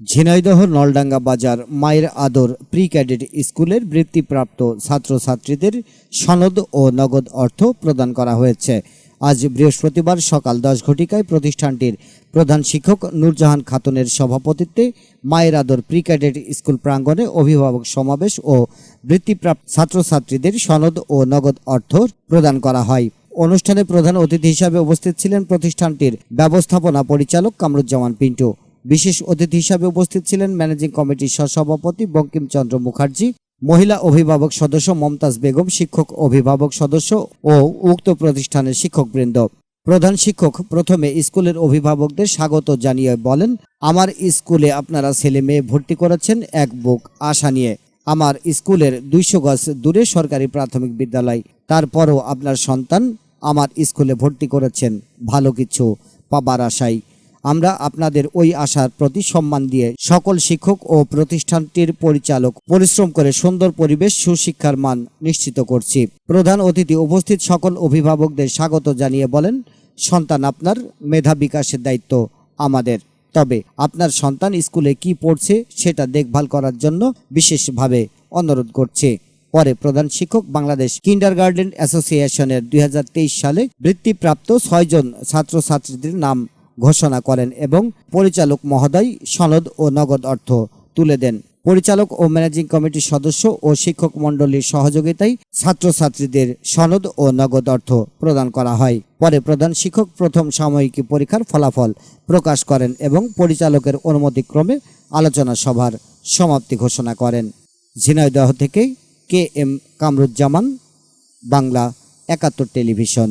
ঝিনাইদহ নলডাঙ্গা বাজার মায়ের আদর প্রি ক্যাডেট স্কুলের বৃত্তিপ্রাপ্ত ছাত্রছাত্রীদের সনদ ও নগদ অর্থ প্রদান করা হয়েছে। আজ বৃহস্পতিবার সকাল দশ ঘটিকায় প্রতিষ্ঠানটির প্রধান শিক্ষক নূরজাহান খাতুনের সভাপতিত্বে মায়ের আদর প্রি ক্যাডেট স্কুল প্রাঙ্গণে অভিভাবক সমাবেশ ও বৃত্তিপ্রাপ্ত ছাত্রছাত্রীদের সনদ ও নগদ অর্থ প্রদান করা হয়। অনুষ্ঠানে প্রধান অতিথি হিসাবে উপস্থিত ছিলেন প্রতিষ্ঠানটির ব্যবস্থাপনা পরিচালক কামরুজ্জামান পিন্টু। বিশেষ অতিথি হিসাবে উপস্থিত ছিলেন ম্যানেজিং কমিটির সহসভাপতি বঙ্কিমচন্দ্র মুখার্জি, মহিলা অভিভাবক সদস্য মমতাজ বেগম, শিক্ষক অভিভাবক সদস্য ও উক্ত প্রতিষ্ঠানের শিক্ষকবৃন্দ। প্রধান শিক্ষক প্রথমে স্কুলের অভিভাবকদের স্বাগত জানিয়ে বলেন, আমার স্কুলে আপনারা ছেলে মেয়ে ভর্তি করেছেন, এক বুক আশা নিয়ে। আমার স্কুলের দুইশো গজ দূরে সরকারি প্রাথমিক বিদ্যালয়। তারপরও আপনার সন্তান আমার স্কুলে ভর্তি করেছেন। ভালো কিছু পাবার আশায়। আমরা আপনাদের ওই আশার প্রতি সম্মান দিয়ে সকল শিক্ষক ও প্রতিষ্ঠানটির পরিচালক পরিশ্রম করে সুন্দর পরিবেশ, সুশিক্ষার মান নিশ্চিত করছি। প্রধান অতিথি উপস্থিত সকল অভিভাবকদের স্বাগত জানিয়ে বলেন, সন্তান আপনার মেধা বিকাশের দায়িত্ব আমাদের। তবে আপনার সন্তান স্কুলে কি পড়ছে সেটা দেখভাল করার জন্য বিশেষভাবে অনুরোধ করছে। পরে প্রধান শিক্ষক বাংলাদেশ কিন্ডার গার্ডেন অ্যাসোসিয়েশনের দুই হাজার তেইশ সালে বৃত্তিপ্রাপ্ত ছয়জন ছাত্রছাত্রীদের নাম ঘোষণা করেন এবং পরিচালক মহোদয় সনদ ও নগদ অর্থ তুলে দেন। পরিচালক ও ম্যানেজিং কমিটির সদস্য ও শিক্ষক মণ্ডলীর সহযোগিতায় ছাত্রছাত্রীদের সনদ ও নগদ অর্থ প্রদান করা হয়। পরে প্রধান শিক্ষক প্রথম সাময়িকী পরীক্ষার ফলাফল প্রকাশ করেন এবং পরিচালকের অনুমতিক্রমে আলোচনা সভার সমাপ্তি ঘোষণা করেন। ঝিনাইদহ থেকে কে এম কামরুজ্জামান, বাংলা একাত্তর টেলিভিশন।